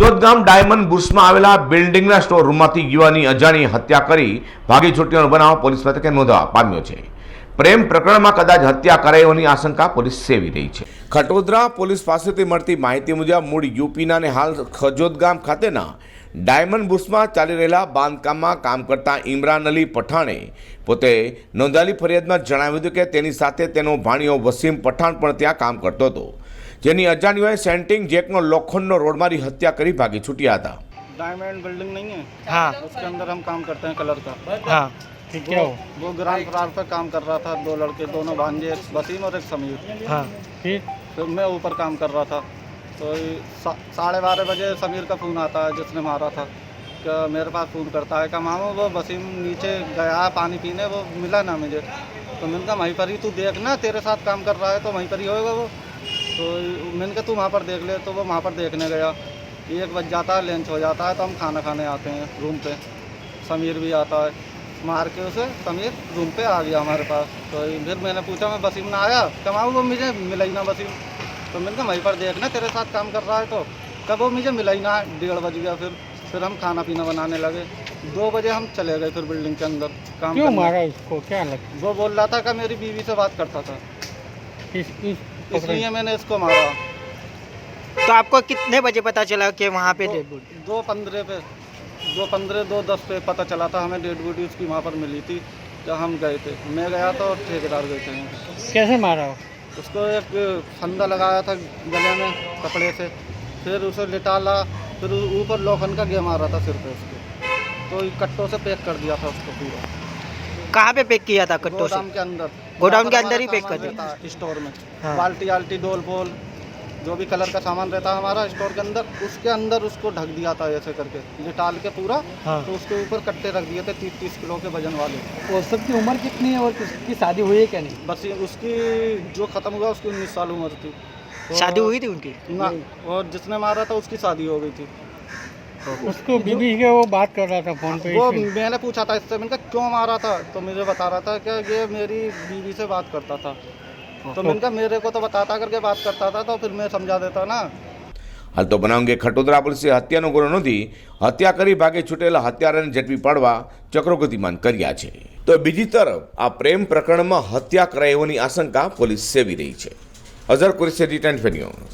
ગામ ડાયમંડ બુર્સમાં આવેલા બિલ્ડિંગના સ્ટોર રૂમમાંથી યુવાની અજાણી હત્યા કરી ભાગી છૂટ્યાનો બનાવ પોલીસ મથકે નોંધવા પામ્યો છે. પ્રેમ પ્રકરણમાં કદાચ હત્યા કરાઈ હોવાની આશંકા પોલીસ સેવી રહી છે ખટોદરા પોલીસ પાસેથી મળતી માહિતી મુજબ મૂળ યુપીના અને હાલ ખજોદ ગામ ખાતેના ડાયમંડ બુર્સમાં ચાલી રહેલા બાંધકામમાં કામ કરતા ઇમરાન અલી પઠાણે પોતે નોંધાયેલી ફરિયાદમાં જણાવ્યું હતું કે તેની સાથે તેનો ભાણિયો વસીમ પઠાણ પણ ત્યાં કામ કરતો હતો જેની અજાણ્યોએ સેન્ટિંગ જેકનો લોખંડનો રોડ મારી હત્યા કરી ભાગી છૂટ્યા હતા डायमंड बिल्डिंग नहीं है हाँ उसके अंदर हम काम करते हैं कलर का हाँ ठीक क्या हो। वो ग्रांड फ्लोर पे काम कर रहा था दो लड़के दोनों भांजे एक वसीम और एक समीर। हाँ फिर फिर मैं ऊपर काम कर रहा था। तो सा- साढ़े बारह बजे समीर का फ़ोन आता है जिसने मारा था। कि मेरे पास फ़ोन करता है? कि मामू वो वसीम नीचे गया पानी पीने वो मिला ना मुझे। तो मैंने कहा वहीं पर ही तू देख ना तेरे साथ काम कर रहा है तो वहीं पर ही होएगा वो। तो मैंने कहा तू वहाँ पर देख ले। तो वो वहाँ पर देखने गया। एक बज जाता है लंच हो जाता है तो हम खाना खाने आते हैं रूम पे। समीर भी आता है। मार के उसे समीर रूम पे आ गया हमारे पास। तो फिर मैंने पूछा मैं वसीम ना आया? कमाऊँ वो मुझे? मिला ही ना वसीम तो मैंने कहा वहीं पर देखना तेरे साथ काम कर रहा है तो। कब वो मुझे मिला ही ना डेढ़ बज गया फिर। फिर हम खाना पीना बनाने लगे। दो बजे हम चले गए फिर बिल्डिंग के अंदर काम क्यों मारा इसको क्या लगता वो बोल रहा था कि मेरी बीवी से बात करता था। इस इस इसलिए मैंने इसको मारा। तो आपको कितने बजे पता चला कि वहाँ पे दो पंद्रह पे। दो पंद्रह दो दस पे पता चला था हमें डेड बॉडी उसकी वहाँ पर मिली थी जब हम गए थे। मैं गया था और ठेकेदार गए थे कैसे मारा हो उसको एक फंदा लगाया था गले में कपड़े से। फिर उसे लिटाला फिर ऊपर लोखन का गेम आ रहा था सिर पे उसके। तो कट्टों से पैक कर दिया था उसको पूरा। कहाँ पे पैक किया था कट्टों से? गोदाम के अंदर। गोडाउन के अंदर ही पैक कर दिया? स्टोर में हाँ। बाल्टी आल्टी डोल पोल जो भी कलर का सामान रहता है हमारा स्टोर के अंदर उसके अंदर उसको ढक दिया था ऐसे करके। लिटाल के पूरा हाँ। तो उसके ऊपर कट्टे रख दिए थे तीस तीस किलो के वज़न वाले। वो सबकी उम्र कितनी है और किसकी शादी हुई है क्या नहीं? बस उसकी जो ख़त्म हुआ उसकी उन्नीस साल उम्र थी। तो- शादी हुई थी उनकी? ना और जिसने मारा था उसकी शादी हो गई थी। उसको बीबी के वो बात कर रहा था फ़ोन पे वो मैंने पूछा था इससे मैंने कहा क्यों मारा था? तो मुझे बता रहा था कि ये मेरी बीवी से बात करता था। तो मैंने कहा मेरे को तो बताता करके बात करता था तो फिर मैं समझा देता ना હાલ તો બનાવ અંગે ખટોદરા પોલીસે હત્યાનો ગુનો નોંધી હત્યા કરી ભાગે છૂટેલા હત્યારાને ઝડપી પાડવા ચક્રો ગતિમાન કર્યા છે તો બીજી તરફ આ પ્રેમ પ્રકરણમાં હત્યા કરાઈ હોવાની આશંકા પોલીસ સેવી રહી છે અઝર કુરેશી રિટર્ન ન્યૂઝ